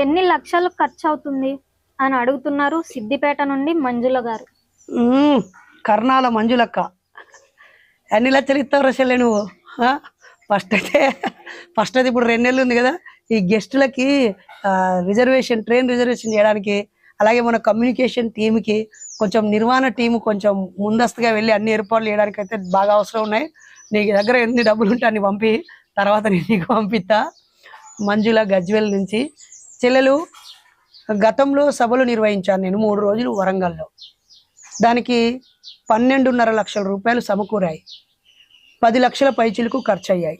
ఎన్ని లక్షలు ఖర్చు అవుతుంది అని అడుగుతున్నారు సిద్దిపేట నుండి మంజుల గారు. కర్ణాల మంజులక్క. ఎన్ని లక్షలు ఇస్తావు రసలే నువ్వు? ఫస్ట్ అయితే ఫస్ట్ అయితే ఇప్పుడు రెండు నెలలు ఉంది కదా. ఈ గెస్టులకి రిజర్వేషన్ ట్రైన్ రిజర్వేషన్ చేయడానికి అలాగే మన కమ్యూనికేషన్ టీంకి కొంచెం నిర్వహణ టీం కొంచెం ముందస్తుగా వెళ్ళి అన్ని ఏర్పాట్లు చేయడానికి అయితే బాగా అవసరం ఉన్నాయి. నీ దగ్గర ఎన్ని డబ్బులు ఉంటే అన్ని పంపి తర్వాత నేను నీకు పంపిస్తా. మంజుల గజ్వెల్ నుంచి చెల్లెలు గతంలో సభలు నిర్వహించాను నేను మూడు రోజులు వరంగల్లో. దానికి పన్నెండున్నర లక్షల రూపాయలు సమకూరాయి. పది లక్షల పైచిలకు ఖర్చు అయ్యాయి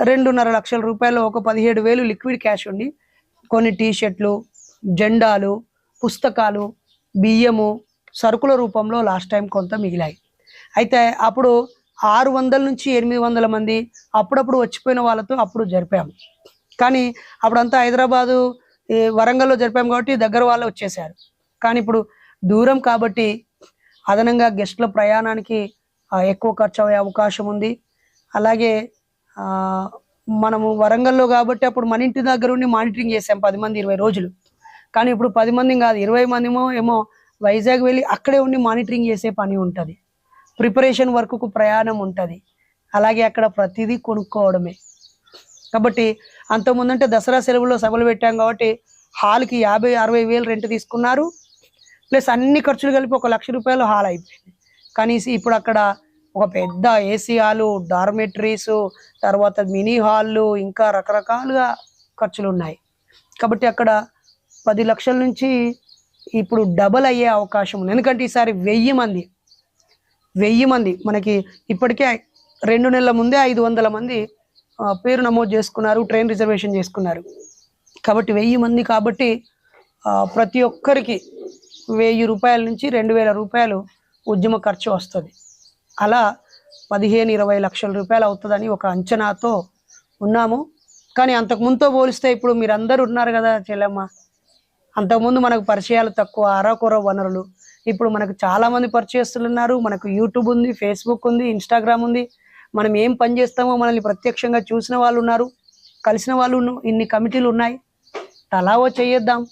రెండున్నర లక్షల రూపాయలు ఒక పదిహేడు వేలు లిక్విడ్ క్యాష్ ఉండి కొన్ని టీషర్ట్లు జెండాలు పుస్తకాలు బియ్యము సరుకుల రూపంలో లాస్ట్ టైం కొంత మిగిలాయి. అయితే అప్పుడు ఆరు వందల నుంచి ఎనిమిది వందల మంది అప్పుడప్పుడు వచ్చిపోయిన వాళ్ళతో అప్పుడు జరిపాము. కానీ అప్పుడంతా హైదరాబాదు వరంగల్లో జరిపాము కాబట్టి దగ్గర వాళ్ళు వచ్చేసారు కానీ ఇప్పుడు దూరం కాబట్టి అదనంగా గెస్ట్ల ప్రయాణానికి ఎక్కువ ఖర్చు అయ్యే అవకాశం ఉంది. అలాగే మనము వరంగల్లో కాబట్టి అప్పుడు మన ఇంటి దగ్గర ఉండి మానిటరింగ్ చేసాం పది మంది ఇరవై రోజులు. కానీ ఇప్పుడు పది మంది కాదు ఇరవై మందిమో ఏమో వైజాగ్ వెళ్ళి అక్కడే ఉండి మానిటరింగ్ చేసే పని ఉంటుంది. ప్రిపరేషన్ వర్క్కు ప్రయాణం ఉంటుంది. అలాగే అక్కడ ప్రతిదీ కొనుక్కోవడమే. కాబట్టి అంతకుముందంటే దసరా సెలవుల్లో సభలు పెట్టాం కాబట్టి హాల్కి యాభై అరవై వేలు రెంట్ తీసుకున్నారు. ప్లస్ అన్ని ఖర్చులు కలిపి ఒక లక్ష రూపాయలు హాల్ అయిపోయింది. కానీ ఇప్పుడు అక్కడ ఒక పెద్ద ఏసీ హాలు డార్మెటరీస్ తర్వాత మినీ హాళ్ళు ఇంకా రకరకాలుగా ఖర్చులు ఉన్నాయి. కాబట్టి అక్కడ పది లక్షల నుంచి ఇప్పుడు డబల్ అయ్యే అవకాశం ఉంది. ఎందుకంటే ఈసారి వెయ్యి మంది వెయ్యి మంది మనకి ఇప్పటికే రెండు నెలల ముందే ఐదు వందల మంది పేరు నమోదు చేసుకున్నారు ట్రైన్ రిజర్వేషన్ చేసుకున్నారు. కాబట్టి వెయ్యి మంది కాబట్టి ప్రతి ఒక్కరికి వెయ్యి రూపాయల నుంచి రెండు వేల రూపాయలు ఉద్యమ ఖర్చు వస్తుంది. అలా పదిహేను ఇరవై లక్షల రూపాయలు అవుతుందని ఒక అంచనాతో ఉన్నాము. కానీ అంతకుముందుతో పోలిస్తే ఇప్పుడు మీరు అందరు ఉన్నారు కదా చెల్లెమ్మ. అంతకుముందు మనకు పరిచయాలు తక్కువ అరకొర వనరులు. ఇప్పుడు మనకు చాలా మంది పరిచయస్తులు ఉన్నారు. మనకు యూట్యూబ్ ఉంది ఫేస్బుక్ ఉంది ఇన్స్టాగ్రామ్ ఉంది. మనం ఏం పని చేస్తామో మనల్ని ప్రత్యక్షంగా చూసిన వాళ్ళు ఉన్నారు. కలిసిన వాళ్ళు ఇన్ని కమిటీలు ఉన్నాయి. తలావో చేయొద్దాం